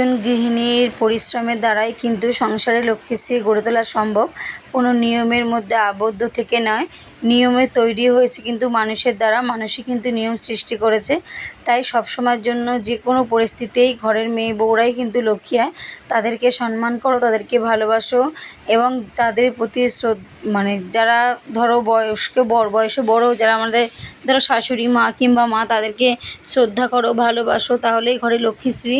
একজন গৃহিণীর পরিশ্রমের দ্বারাই কিন্তু সংসারের সংসারে লক্ষ্মীশ্রী গড়ে তোলা সম্ভব। কোনো নিয়মের মধ্যে আবদ্ধ থেকে নয়। নিয়মে তৈরি হয়েছে কিন্তু মানুষের দ্বারা, মানুষই কিন্তু নিয়ম সৃষ্টি করেছে। তাই সবসময়ের জন্য যে কোনো পরিস্থিতিতেই ঘরের মেয়ে বউরাই কিন্তু লক্ষ্মী হয়। তাদেরকে সম্মান করো, তাদেরকে ভালোবাসো এবং তাদের প্রতি শ্রদ্ধ মানে যারা ধরো বয়স্ক, বড় বয়সে বড়, যারা আমাদের ধরো শাশুড়ি মা কিংবা মা, তাদেরকে শ্রদ্ধা করো, ভালোবাসো, তাহলেই ঘরে লক্ষ্মীশ্রী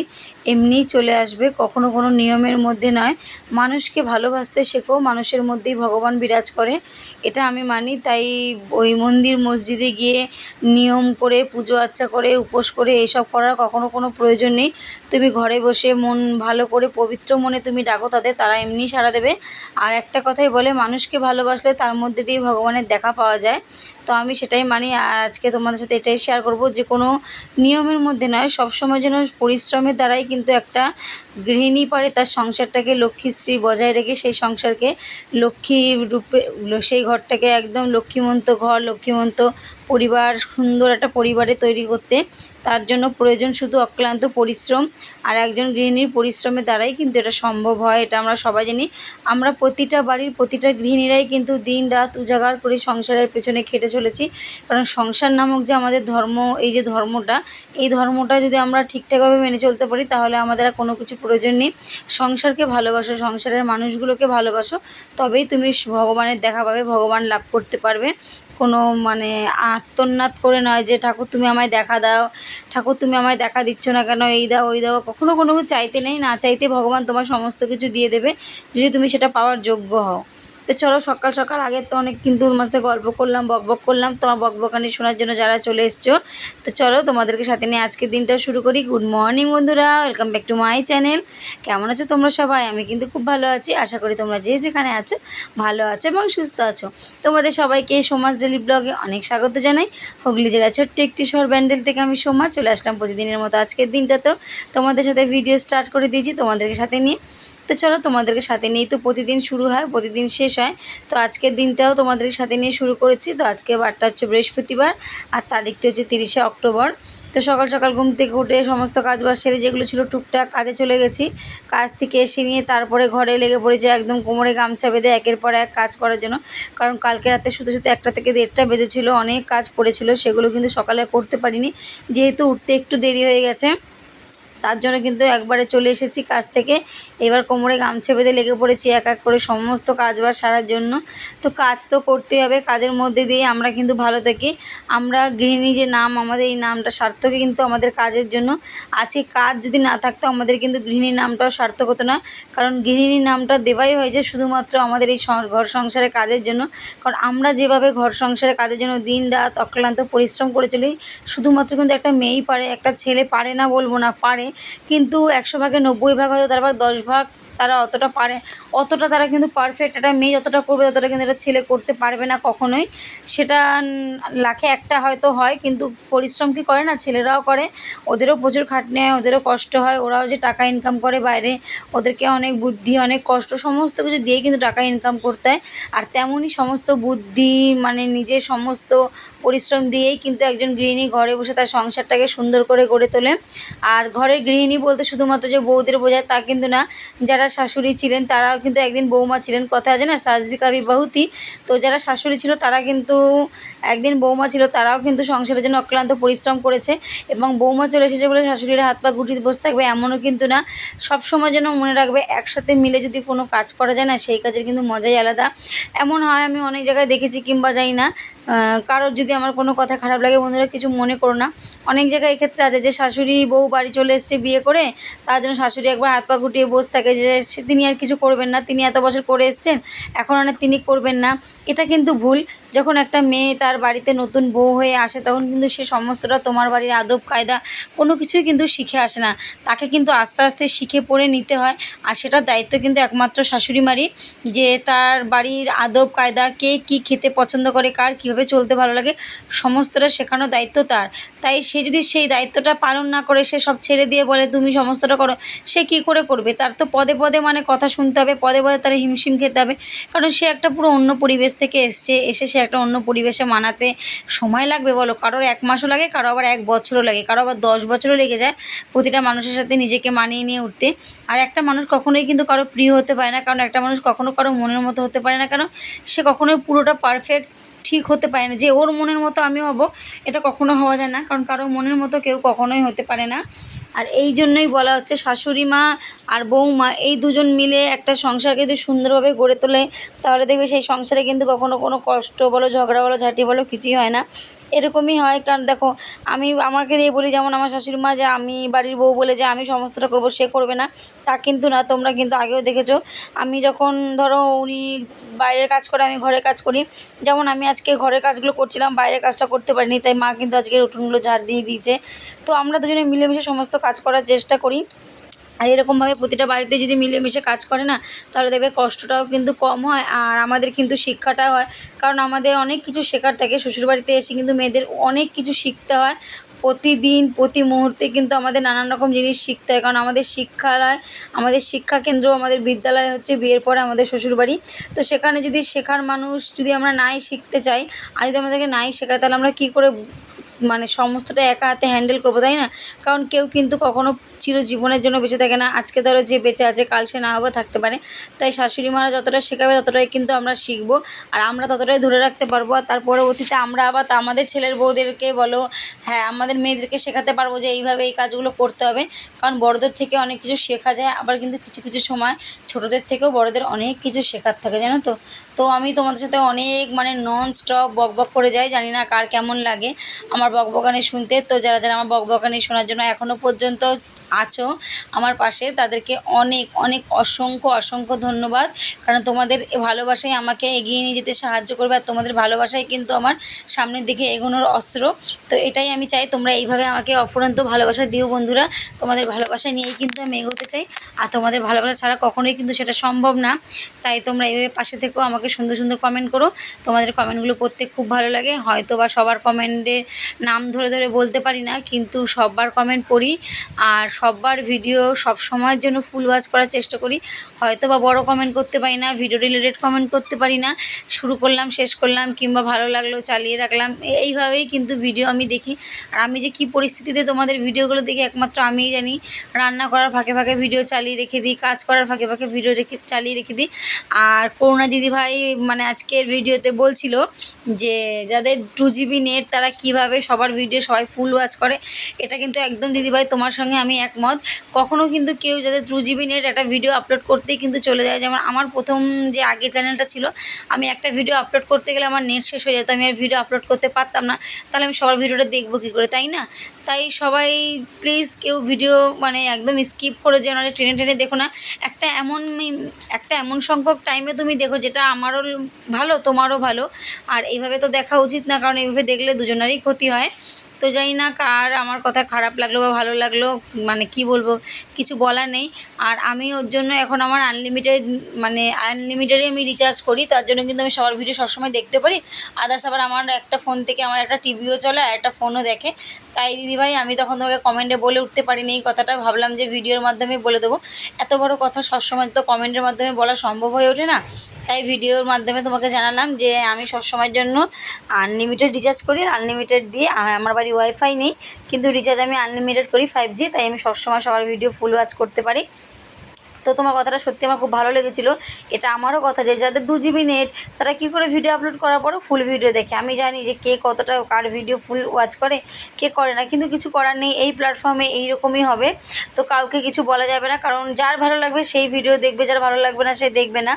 এমনিই চলে আসবে। কখনো কোনো নিয়মের মধ্যে নয়। মানুষকে ভালোবাসতে শেখো, মানুষের মধ্যেই ভগবান বিরাজ করে। এটা আমি মানি তাই ওই মন্দির মসজিদে গিয়ে নিয়ম করে পুজো আচ্চা করে, উপোস করে এইসব করার কখনো কোনো প্রয়োজন নেই। তুমি ঘরে বসে মন ভালো করে পবিত্র মনে তুমি ডাকো তাদের তারা এমনি সাড়া দেবে। আর একটা কথাই বলে, মানুষকে ভালোবাসলে তার মধ্যে দিয়ে ভগবানের দেখা পাওয়া যায়। তো আমি সেটাই মানি আজকে তোমাদের সাথে এটাই শেয়ার করব যে কোনো নিয়মের মধ্যে নয়, সবসময় যেন পরিশ্রমের দ্বারাই কিন্তু একটা গৃহিণী পারে, তার সংসারটাকে লক্ষ্মীশ্রী বজায় রেখে সেই সংসারকে লক্ষ্মী রূপে, সেই ঘরটাকে একদম লক্ষ্মীমন্ত ঘর, লক্ষ্মীমন্ত পরিবার, সুন্দর একটা পরিবারে তৈরি করতে তার জন্য প্রয়োজন শুধু অক্লান্ত পরিশ্রম, আর একজন গৃহিণীর পরিশ্রমের দ্বারাই কিন্তু এটা সম্ভব হয়, এটা আমরা সবাই জানি। আমরা প্রতিটা বাড়ির প্রতিটা গৃহিণীরাই কিন্তু দিন রাত উজাগার করে সংসারের পেছনে খেটে চলেছি। কারণ সংসার নামক যে আমাদের ধর্ম, এই যে ধর্মটা, এই ধর্মটা যদি আমরা ঠিকঠাকভাবে মেনে চলতে পারি, তাহলে আমাদের আর কোনো কিছু প্রয়োজন নেই। সংসারকে ভালোবাসো, সংসারের মানুষগুলোকে ভালোবাসো, তবেই তুমি ভগবানের দেখা পাবে, ভগবান লাভ করতে পারবে। কোনো মানে আত্মনাদ করে নয় যে, ঠাকুর, তুমি আমায় দেখা দাও। ঠাকুর, তুমি আমায় দেখা দিচ্ছ না কেন? এই দাও, ওই দাও। কখনো কোনো চাইতে নেই। না চাইতে ভগবান তোমার সমস্ত কিছু দিয়ে দেবে। যদি তুমি সেটা পাওয়ার যোগ্য হও। তো চলো সকাল সকাল, আগে তো অনেক কিন্তু তোমার সাথে গল্প করলাম, বক বক করলাম, তোমার বক বকানি শোনার জন্য যারা চলে এসছো। তো চলো তোমাদেরকে সাথে নিয়ে আজকের দিনটা শুরু করি। গুড মর্নিং বন্ধুরা welcome back to my channel কেমন আছো তোমরা সবাই? আমি কিন্তু খুব ভালো আছি, আশা করি তোমরা যে যেখানে আছো, ভালো আছো এবং সুস্থ আছো। তোমাদের সবাইকে সমাজ ডেলি ব্লগে অনেক স্বাগত জানাই। হুগলি জেলা ছোট্ট একটি শহর ব্যান্ডেল থেকে আমি সোমা, চলে আসলাম প্রতিদিনের মতো আজকের দিনটাতেও তোমাদের সাথে ভিডিও স্টার্ট করে দিয়েছি, তোমাদেরকে সাথে নিয়ে। তো চলো তোমাদেরকে সাথে নিয়েই তো প্রতিদিন শুরু হয়, প্রতিদিন শেষ হয়। তো আজকের দিনটাও তোমাদের সাথে নিয়ে শুরু করেছি। তো আজকে বারটা হচ্ছে বৃহস্পতিবার আর তারিখটা হচ্ছে তিরিশে অক্টোবর। তো সকাল সকাল ঘুম থেকে উঠে সমস্ত কাজ বাজ সেরে যেগুলো ছিল টুকটাক কাজে চলে গেছি। কাজ থেকে এসে নিয়ে তারপরে ঘরে লেগে পড়েছে একদম কোমরে গামছা বেঁধে একের পর এক কাজ করার জন্য। কারণ কালকে রাতে শুধু শুধু একটা থেকে দেড়টা বেঁধেছিল অনেক কাজ পড়েছিল, সেগুলো কিন্তু সকালে করতে পারিনি। যেহেতু উঠতে একটু দেরি হয়ে গেছে তার জন্য কিন্তু একবারে চলে এসেছি কাজ থেকে। এবার কোমরে গামছে বেঁধে লেগে পড়েছি এক এক করে সমস্ত কাজ বাজ সারার জন্য। তো কাজ তো করতে হবে, কাজের মধ্যে দিয়ে আমরা কিন্তু ভালো থাকি। আমরা গৃহিণী যে নাম, আমাদের এই নামটা সার্থকে কিন্তু আমাদের কাজের জন্য। আছে কাজ যদি না থাকতো আমাদের কিন্তু গৃহিণী নামটাও সার্থক হতো না। কারণ গৃহিণী নামটা দেওয়াই হয়েছে শুধুমাত্র আমাদের এই ঘর সংসারের কাজের জন্য। কারণ আমরা যেভাবে ঘর সংসারের কাজের জন্য দিন রাত অক্লান্ত পরিশ্রম করে চলি, শুধুমাত্র কিন্তু একটা মেয়েই পারে, একটা ছেলে পারে না বলব না, পারে। কিন্তু একশো ভাগে নব্বই ভাগ হয়তো তার ভাগ দশ ভাগ তারা অতটা পারে, অতটা তারা কিন্তু পারফেক্ট একটা মেয়ে যতটা করবে ততটা কিন্তু একটা ছেলে করতে পারবে না কখনোই। সেটা লাখে একটা হয়তো হয়, কিন্তু পরিশ্রম কি করে না? ছেলেরাও করে, ওদেরও প্রচুর খাটনি হয়, ওদেরও কষ্ট হয়, ওরাও যে টাকা ইনকাম করে বাইরে, ওদেরকে অনেক বুদ্ধি, অনেক কষ্ট, সমস্ত কিছু দিয়েই কিন্তু টাকা ইনকাম করতে হয়। আর তেমনই সমস্ত বুদ্ধি মানে নিজের সমস্ত পরিশ্রম দিয়েই কিন্তু একজন গৃহিণী ঘরে বসে তার সংসারটাকে সুন্দর করে গড়ে তোলে। আর ঘরের গৃহিণী বলতে শুধুমাত্র যে বউদের বোঝায় তা কিন্তু না, যারা শাশুড়ি ছিলেন, তারাও কিন্তু একদিন বৌমা ছিলেন। কথা আছে না সাজবি কাবি বহুতি। তো যারা শাশুড়ি ছিল, তারা কিন্তু একদিন বৌমা ছিল, তারাও কিন্তু সংসারের জন্য অক্লান্ত পরিশ্রম করেছে এবং বৌমা চলে এসেছে বলে শাশুড়ির হাত পা গুটিতে বসে থাকবে, এমনও কিন্তু না। সব সময় যেন মনে রাখবে, একসাথে মিলে যদি কোনো কাজ করা যায় না, সেই কাজের কিন্তু মজাই আলাদা। এমন হয়, আমি অনেক জায়গায় দেখেছি কিংবা যাই না। কারোর যদি আমার কোনো কথা খারাপ লাগে, বন্ধুরা কিছু মনে করো না। অনেক জায়গায় এক্ষেত্রে আছে যে, শাশুড়ি বউ বাড়ি চলে এসছে বিয়ে করে, তার জন্য শাশুড়ি একবার হাত পা গুটিয়ে বসে থাকে যে তিনি আর কিছু করবেন না। তিনি এত বছর করে এসছেন, এখন আর তিনি করবেন না। এটা কিন্তু ভুল। যখন একটা মেয়ে তার বাড়িতে নতুন বউ হয়ে আসে, তখন কিন্তু সে সমস্তটা তোমার বাড়ির আদব, কায়দা কোনো কিছুই কিন্তু শিখে আসে না। তাকে কিন্তু আস্তে আস্তে শিখে পড়ে নিতে হয়। আর সেটার দায়িত্ব কিন্তু একমাত্র শাশুড়ি মারি যে তার বাড়ির আদব, কায়দা, কে কী খেতে পছন্দ করে, কার কীভাবে চলতে ভালো লাগে, সমস্তটা শেখানোর দায়িত্ব তার। তাই সে যদি সেই দায়িত্বটা পালন না করে, সে সব ছেড়ে দিয়ে বলে, তুমি সমস্তটা করো। সে কী করে করবে? তার তো পদে পদে মানে কথা শুনতে হবে, পদে পদে তারা হিমশিম খেতে হবে। কারণ সে একটা পুরো অন্য পরিবেশ থেকে এসছে, এসে সে একটা অন্য পরিবেশে মানাতে সময় লাগবে বলো। কারোর এক মাসও লাগে, কারও আবার এক বছরও লাগে, কারও আবার দশ বছরও লেগে যায় প্রতিটা মানুষের সাথে নিজেকে মানিয়ে নিয়ে উঠতে। আর একটা মানুষ কখনোই কিন্তু কারও প্রিয় হতে পারে না, কারণ একটা মানুষ কখনো কারও মনের মতো হতে পারে না কারণ সে কখনোই পুরোটা পারফেক্ট ঠিক হতে পারে না। যে ওর মনের মতো আমি হব, এটা কখনো হওয়া যায় না, কারণ কারও মনের মতো কেউ কখনোই হতে পারে না। আর এই জন্যই বলা হচ্ছে শাশুড়ি মা আর বৌমা, এই দুজন মিলে একটা সংসারকে যদি সুন্দরভাবে গড়ে তোলে, তাহলে দেখবে সেই সংসারে কিন্তু কখনো কোনো কষ্ট বলো, ঝগড়া বলো, ঝাঁটি বলো কিছুই হয় না। এরকমই হয়, কারণ দেখো, আমি আমাকে দিয়ে বলি যেমন আমার শাশুড়ি মা যে আমি বাড়ির বউ বলে যে আমি সমস্তটা করব, সে করবে না। তা কিন্তু না, তোমরা কিন্তু আগেও দেখেছ, আমি যখন ধরো উনি বাইরের কাজ করে, আমি ঘরের কাজ করি। যেমন আমি আজকে ঘরের কাজগুলো করছিলাম, বাইরের কাজটা করতে পারিনি, তাই মা কিন্তু আজকে উঠোনগুলো ঝাড় দিয়ে দিয়েছে। তো আমরা দুজনে মিলেমিশে সমস্ত কাজ করার চেষ্টা করি। আর এরকমভাবে প্রতিটা বাড়িতে যদি মিলেমিশে কাজ করে না, তাহলে দেখবে কষ্টটাও কিন্তু কম হয় আর আমাদের কিন্তু শিক্ষাটাও হয়। কারণ আমাদের অনেক কিছু শেখার থাকে, শ্বশুরবাড়িতে এসে কিন্তু মেয়েদের অনেক কিছু শিখতে হয়। প্রতিদিন, প্রতি মুহূর্তে কিন্তু আমাদের নানান রকম জিনিস শিখতে হয়। কারণ আমাদের শিক্ষালয়, আমাদের শিক্ষা কেন্দ্র, আমাদের বিদ্যালয় হচ্ছে বিয়ের পরে আমাদের শ্বশুরবাড়ি। তো সেখানে যদি শেখার মানুষ যদি আমরা নাই শিখতে চাই, আর যদি আমাদেরকে নাই শেখায়, তাহলে আমরা কী করে মানে সমস্তটা একা হাতে হ্যান্ডেল করব, তাই না? কারণ কেউ কিন্তু কখনো চিরজীবনের জন্য বেঁচে থাকে না। আজকে ধরো যে বেঁচে আছে, কাল সে না হবেও থাকতে পারে। তাই শাশুড়ি মারা যতটা শেখাবে, ততটাই কিন্তু আমরা শিখব। আর আমরা ততটাই ধরে রাখতে পারব। আর তার পরবর্তীতে আমরা আবার আমাদের ছেলের বউদেরকে বলো হ্যাঁ আমাদের মেয়েদেরকে শেখাতে পারব যে এইভাবে এই কাজগুলো করতে হবে। কারণ বড়দের থেকে অনেক কিছু শেখা যায়, আবার কিন্তু কিছু কিছু সময় ছোটোদের থেকেও বড়দের অনেক কিছু শেখার থাকে, জানো তো? তো আমি তোমাদের সাথে অনেক মানে নন স্টপ বক বক করে যাই, জানি না কার কেমন লাগে। আমার বকবকানি শুনতে। তো যারা যারা আমার বকবকানি শোনার জন্য এখনও পর্যন্ত আছো আমার পাশে। তাদেরকে অনেক অনেক অসংখ্য অসংখ্য ধন্যবাদ। কারণ তোমাদের ভালোবাসাই আমাকে এগিয়ে নিয়ে যেতে সাহায্য করবে আর তোমাদের ভালোবাসাই কিন্তু আমার সামনের দিকে এগোনোর অস্ত্র। তো এটাই আমি চাই, তোমরা এইভাবে আমাকে অফুরন্ত ভালোবাসা দিও বন্ধুরা। তোমাদের ভালোবাসা নিয়েই কিন্তু আমি এগোতে চাই। আর তোমাদের ভালোবাসা ছাড়া কখনোই কিন্তু সেটা সম্ভব না। তাই তোমরা এইভাবে পাশে থেকেও আমাকে সুন্দর সুন্দর কমেন্ট করো। তোমাদের কমেন্টগুলো পড়তে খুব ভালো লাগে। হয়তো বা সবার কমেন্টে নাম ধরে ধরে বলতে পারি না, কিন্তু সববার কমেন্ট পড়ি। আর সববার ভিডিও সব সময়ের জন্য ফুল ওয়াচ করার চেষ্টা করি। হয়তো বা বড়ো কমেন্ট করতে পারি না ভিডিও রিলেটেড কমেন্ট করতে পারি না। শুরু করলাম, শেষ করলাম, কিংবা ভালো লাগল, চালিয়ে রাখলাম। এইভাবেই কিন্তু ভিডিও আমি দেখি। আর আমি যে কী পরিস্থিতিতে তোমাদের ভিডিওগুলো দেখি, একমাত্র আমিই জানি। রান্না করার ফাঁকে ফাঁকে ভিডিও চালিয়ে রেখে দিই, কাজ করার ফাঁকে ফাঁকে ভিডিও রেখে চালিয়ে রেখে দিই। আর করুণা দিদিভাই মানে আজকের ভিডিওতে বলছিল যে, যাদের টু জিবি নেট তারা কীভাবে সবার ভিডিও সবাই ফুল ওয়াচ করে, এটা কিন্তু একদম দিদিভাই তোমার সঙ্গে আমি একমত। কখনো কিন্তু কেউ যাদের নেট একটা ভিডিও আপলোড করতেই কিন্তু চলে যায়। যেমন আমার প্রথম যে আগে চ্যানেলটা ছিল, আমি একটা ভিডিও আপলোড করতে গেলে আমার নেট শেষ হয়ে যেত, আমি আর ভিডিও আপলোড করতে পারতাম না। তাহলে আমি সবার ভিডিওটা দেখব কী করে, তাই না? তাই সবাই প্লিজ কেউ ভিডিও মানে একদম স্কিপ করে যে ওনারা টেনে টেনে দেখো না। একটা এমন একটা এমন সংখ্যক টাইমে তুমি দেখো যেটা আমারও ভালো, তোমারও ভালো। আর এইভাবে তো দেখা উচিত না, কারণ এইভাবে দেখলে দুজনেরই ক্ষতি হয়। তো জানি না কার আমার কথা খারাপ লাগল বা ভালো লাগল মানে কি বলব, কিছু বলার নেই। আর আমি ওর জন্য এখন আমার আনলিমিটেড মানে আনলিমিটেডই আমি রিচার্জ করি, তার জন্য কিন্তু আমি সবার ভিডিও সবসময় দেখতে পারি। আদার্স আবার আমার একটা ফোন থেকে আমার একটা টিভিও চলে, আর একটা ফোনও দেখে। তাই দিদিভাই, আমি তখন তোমাকে কমেন্টে বলে উঠতে পারিনি এই কথাটা, ভাবলাম যে ভিডিওর মাধ্যমে বলে দেবো। এত বড় কথা সবসময় তো কমেন্টের মাধ্যমে বলা সম্ভব হয়ে ওঠে না। তাই ভিডিওর মাধ্যমে তোমাকে জানালাম যে আমি সবসময়ের জন্য আনলিমিটেড রিচার্জ করি আনলিমিটেড দিয়ে আমার বাড়ি ওয়াইফাই নেই, কিন্তু রিচার্জ আমি আনলিমিটেড করি ফাইভ জি তাই আমি সবসময় সবার ভিডিও ফুল ওয়াচ করতে পারি। তো তোমার কথাটা সত্যি আমার খুব ভালো লেগেছিলো। এটা আমারও কথা যে যাদের দু জিবি নেট তারা কী করে ভিডিও আপলোড করার পরও ফুল ভিডিও দেখে। আমি জানি যে কে কতটা কার ভিডিও ফুল ওয়াচ করে, কে করে না, কিন্তু কিছু করার নেই, এই প্ল্যাটফর্মে এইরকমই হবে। তো কাউকে কিছু বলা যাবে না, কারণ যার ভালো লাগবে সেই ভিডিও দেখবে, যার ভালো লাগবে না সে দেখবে না।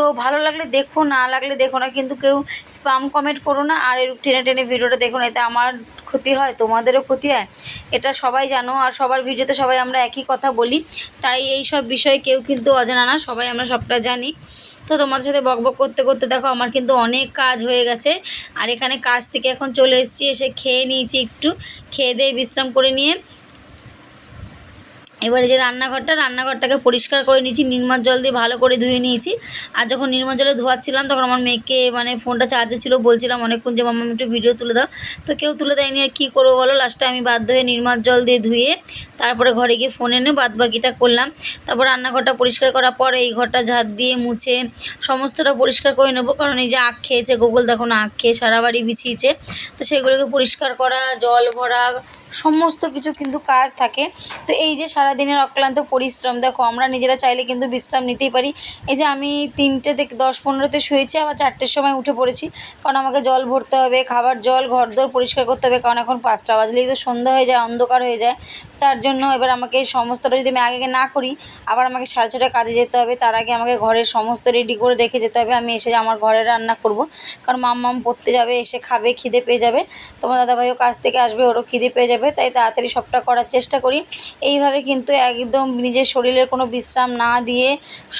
তো ভালো লাগলে দেখো, না লাগলে দেখো না, কিন্তু কেউ স্পাম কমেন্ট করো না, আর এর টেনে টেনে ভিডিওটা দেখো না, এতে আমার ক্ষতি হয়, তোমাদেরও ক্ষতি হয়, এটা সবাই জানো, আর সবার ভিডিওতে সবাই আমরা একই কথা বলি, তাই এই সব বিষয়ে কেউ কিন্তু অজানা না, সবাই আমরা সবটা জানি, তো তোমাদের সাথে বকবক করতে করতে দেখো, আমার কিন্তু অনেক কাজ হয়ে গেছে, আর এখানে কাজ থেকে এখন চলে এসেছি, এসে খেয়ে নিয়েছি একটু, খেয়ে দিয়ে বিশ্রাম করে নিয়ে এবারে যে রান্নাঘরটা, রান্নাঘরটাকে পরিষ্কার করে নিয়েছি নির্মার জল দিয়ে ভালো করে ধুয়ে নিয়েছি। আর যখন নির্মল জলে ধোয়াচ্ছিলাম, তখন আমার মেয়েকে মানে ফোনটা চার্জে ছিল, বলছিলাম অনেকক্ষণ যে মামা একটু ভিডিও তুলে দাও। তো কেউ তুলে দেয়নি, আর কী করব বলো? লাস্টে আমি বাধ্য হয়ে নির্মার জল দিয়ে ধুয়ে তারপরে ঘরে গিয়ে ফোন এনে বাদ বাকিটা করলাম। তারপর রান্নাঘরটা পরিষ্কার করার পর এই ঘরটা ঝাঁট দিয়ে মুছে সমস্তটা পরিষ্কার করে নেব। কারণ এই যে আখ খেয়েছে গোগল দেখো না, আখ খেয়ে সারা বাড়ি বিছিয়েছে। তো সেগুলোকে পরিষ্কার করা, জল ভরা, সমস্ত কিছু কিন্তু কাজ থাকে। তো এই যে সারাদিনের অক্লান্ত পরিশ্রম, দেখো আমরা নিজেরা চাইলে কিন্তু বিশ্রাম নিতেই পারি। এই যে আমি তিনটে থেকে দশ পনেরোতে শুয়েছি, আবার চারটের সময় উঠে পড়েছি। কারণ আমাকে জল ভরতে হবে, খাবার জল, ঘরদোর পরিষ্কার করতে হবে। কারণ এখন পাঁচটা বাজলেই তো সন্ধ্যা হয়ে যায়, অন্ধকার হয়ে যায়। তার জন্য এবার আমাকে সমস্তটা যদি আমি আগে না করি, আবার আমাকে সাড়ে ছটায় কাজে যেতে হবে, তার আগে আমাকে ঘরের সমস্ত রেডি করে রেখে যেতে হবে, আমি এসে আমার ঘরে রান্না করব। কারণ মাম মাম পড়তে যাবে, এসে খাবে, খিদে পেয়ে যাবে। তোমার দাদাভাইও কাজ থেকে আসবে, ওরও খিদে পেয়ে যাবে, তাই তাড়াতাড়ি সবটা করার চেষ্টা করি। এইভাবে কিন্তু একদম নিজের শরীরের কোনো বিশ্রাম না দিয়ে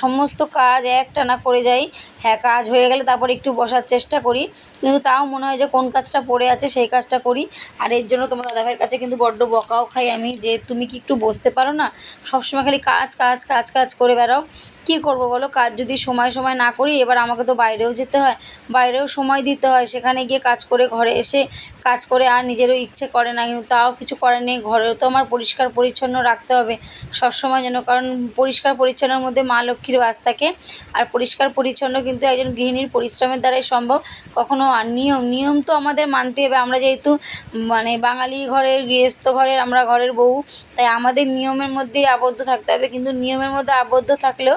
সমস্ত কাজ একটানা করে যাই। হ্যাঁ কাজ হয়ে গেলে তারপর একটু বসার চেষ্টা করি। কিন্তু তাও মনে হয় যে কোন কাজটা পড়ে আছে, সেই কাজটা করি। আর এর জন্য তোমার দাদাভাইয়ের কাছে কিন্তু বড্ড বকাও খাই আমি যে তুমি কি একটু বসতে পারো না? সবসময় খালি কাজ কাজ কাজ কাজ করে বেড়াও। কী করব বলো? কাজ যদি সময় সময় না করি, এবার আমাকে তো বাইরেও যেতে হয়। বাইরেও সময় দিতে হয়। সেখানে গিয়ে কাজ করে ঘরে এসে কাজ করে আর নিজেরও ইচ্ছে করে না। কিন্তু তাও কিছু করার নেই। ঘরেও তো আমার পরিষ্কার পরিচ্ছন্ন রাখতে হবে। সবসময় যেন, কারণ পরিষ্কার পরিচ্ছন্নের মধ্যে মা লক্ষ্মীর বাস থাকে। আর পরিষ্কার পরিচ্ছন্ন কিন্তু একজন গৃহিণীর পরিশ্রমের দ্বারাই সম্ভব। কখনো আর নিয়ম নিয়ম তো আমাদের মানতে হবে। আমরা যেহেতু মানে বাঙালি ঘরের, গৃহস্থ ঘরের, আমরা ঘরের বউ। তাই আমাদের নিয়মের মধ্যেই আবদ্ধ থাকতে হবে। কিন্তু নিয়মের মধ্যে আবদ্ধ থাকলেও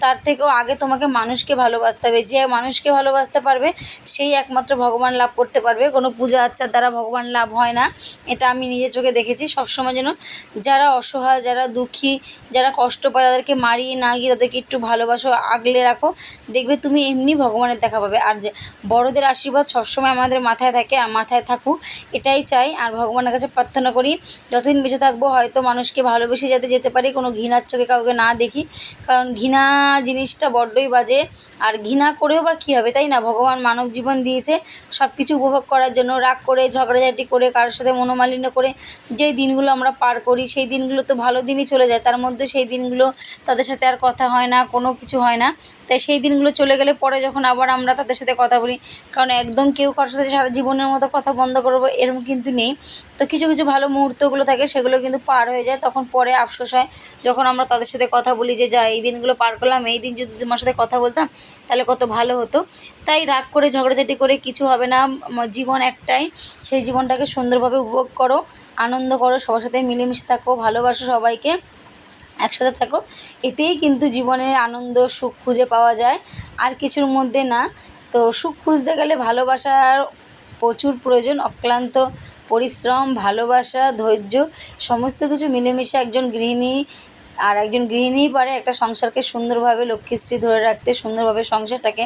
তার থেকেও আগে তোমাকে মানুষকে ভালোবাসতে হবে। যে মানুষকে ভালোবাসতে পারবে, সেই একমাত্র ভগবান লাভ করতে পারবে। কোনো পূজা আচ্চার দ্বারা ভগবান লাভ হয় না। এটা আমি নিজের চোখে দেখেছি। সবসময় যেন যারা অসহায়, যারা দুঃখী, যারা কষ্ট পায়, তাদেরকে মারিয়ে না গিয়ে তাদেরকে একটু ভালোবাসো, আগলে রাখো। দেখবে তুমি এমনি ভগবানের দেখা পাবে। আর বড়দের আশীর্বাদ সবসময় আমাদের মাথায় থাকে আর মাথায় থাকুক। এটাই চাই। আর ভগবানের কাছে প্রার্থনা করি, যতদিন বেঁচে থাকব হয়তো মানুষকে ভালোবেসে যাতে যেতে পারি। কোনো ঘৃণার চোখে কাউকে না দেখি। কারণ ঘৃণা জিনিসটা বড্ডই বাজে। আর ঘৃণা করেও বা কী হবে, তাই না? ভগবান মানব জীবন দিয়েছে সব কিছু উপভোগ করার জন্য রাগ করে, ঝগড়াঝাটি করে, কারোর সাথে মনোমালিন্য করে যেই দিনগুলো আমরা পার করি, সেই দিনগুলো তো ভালো দিনই চলে যায়। তার মধ্যে সেই দিনগুলো তাদের সাথে আর কথা হয় না, কোনো কিছু হয় না। তাই সেই দিনগুলো চলে গেলে পরে যখন আবার আমরা তাদের সাথে কথা বলি, কারণ একদম কেউ কারোর সাথে সারা জীবনের মতো কথা বন্ধ করব এরকম কিন্তু নেই। তো কিছু কিছু ভালো মুহূর্তগুলো থাকে, সেগুলো কিন্তু পার হয়ে যায়। তখন পরে আফসোস হয়, যখন আমরা তাদের সাথে কথা বলি যে, যা, এই দিনগুলো পার করলাম, এই দিন যদি তোমার সাথে কথা বলতাম, তাহলে কত ভালো হতো। তাই রাগ করে, ঝগড়াঝাটি করে কিছু হবে না। জীবন একটাই, সেই জীবনটাকে সুন্দরভাবে উপভোগ করো, আনন্দ করো, সবার সাথে মিলেমিশে থাকো, ভালোবাসো সবাইকে, একসাথে থাকো। এতেই কিন্তু জীবনের আনন্দ, সুখ খুঁজে পাওয়া যায়। আর কিছুর মধ্যে না। তো সুখ খুঁজতে গেলে ভালোবাসার প্রচুর প্রয়োজন, অক্লান্ত পরিশ্রম, ভালোবাসা, ধৈর্য, সমস্ত কিছু মিলেমিশে একজন গৃহিণী আর একজন গৃহিণী পারে একটা সংসারকে সুন্দরভাবে লক্ষ্মীশ্রী ধরে রাখতে, সুন্দরভাবে সংসারটাকে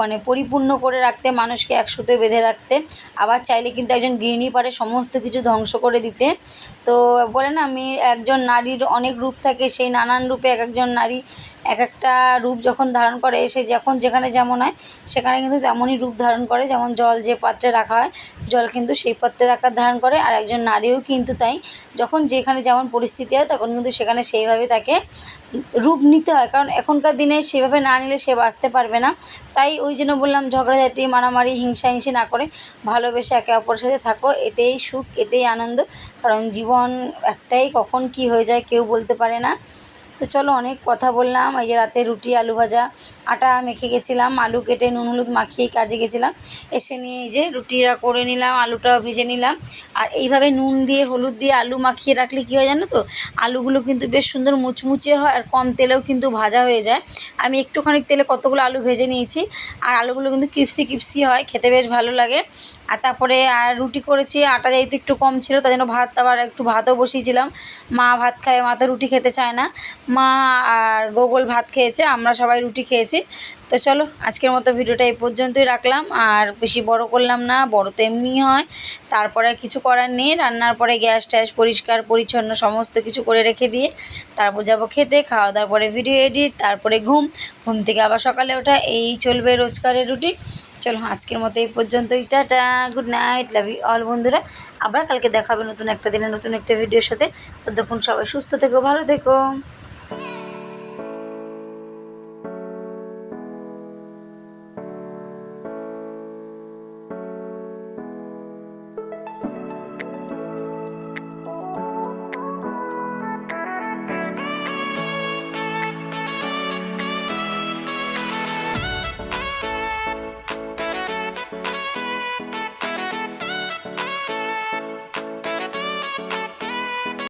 মানে পরিপূর্ণ করে রাখতে, মানুষকে একসাথে বেঁধে রাখতে, আবার চাইলে কিন্তু একজন গৃহিণী পারে সমস্ত কিছু ধ্বংস করে দিতে। তো বলে না, আমি একজন নারীর অনেক রূপ থাকে, সেই নানান রূপে এক একজন নারী এক একটা রূপ যখন ধারণ করে, সে যখন যেখানে যেমন হয়, সেখানে কিন্তু তেমনই রূপ ধারণ করে। যেমন জল যে পাত্রে রাখা হয়, জল কিন্তু সেই পাত্রে আকার ধারণ করে। আর একজন নারীও কিন্তু তাই, যখন যেখানে যেমন পরিস্থিতি হয়, তখন কিন্তু সেখানে সেইভাবে তাকে রূপ নিতে হয়। কারণ এখনকার দিনে সেভাবে না নিলে সে বাঁচতে পারবে না। তাই ওই জন্য বললাম, ঝগড়াঝাটি, মারামারি, হিংসা, হিংসি না করে ভালোবেসে একে অপরের সাথে থাকো। এতেই সুখ, এতেই আনন্দ। কারণ জীবন একটাই, কখন কি হয়ে যায় কেউ বলতে পারে না। তো চলো অনেক কথা বললাম, এই যে রাতে রুটি, আলু ভাজা, আটা মেখে গেছিলাম, আলু কেটে নুন, হলুদ মাখিয়ে কাজে গেছিলাম। এসে নিয়ে এই যে রুটিটা করে নিলাম, আলুটাও ভেজে নিলাম। আর এইভাবে নুন দিয়ে, হলুদ দিয়ে আলু মাখিয়ে রাখলে কী হয় জানো তো? আলুগুলো কিন্তু বেশ সুন্দর মুচমুচে হয় আর কম তেলেও কিন্তু ভাজা হয়ে যায়। আমি একটুখানি তেলে কতগুলো আলু ভেজে নিয়েছি, আর আলুগুলো কিন্তু কিপসি কিপসি হয়, খেতে বেশ ভালো লাগে। আর তারপরে আর রুটি করেছি, আটা যেহেতু একটু কম ছিল তাই জন্য ভাত, আবার একটু ভাতও বসিয়েছিলাম। মা ভাত খায়, মা তো রুটি খেতে চায় না। মা আর গোগল ভাত খেয়েছে, আমরা সবাই রুটি খেয়েছি। তো চলো, আজকের মতো ভিডিওটা এই পর্যন্তই রাখলাম। আর বেশি বড় করলাম না, বড় তো এমনিই হয়। তারপরে কিছু করার নেই, রান্নার পরে গ্যাস ট্যাস পরিষ্কার, পরিচ্ছন্ন সমস্ত কিছু করে রেখে দিয়ে, তারপর যাব খেতে খাওয়া দাওয়ার পরে ভিডিও এডিট তারপরে ঘুম। ঘুম থেকে আবার সকালে ওঠা, এই চলবে রোজকারের রুটিন। চলো আজকের মতো এই পর্যন্তই, tata good night love you all বন্ধুরা। আবার কালকে দেখাবে নতুন একটা দিনে, নতুন একটা ভিডিওর সাথে। ততক্ষণ সবাই সুস্থ থেকো, ভালো থেকো।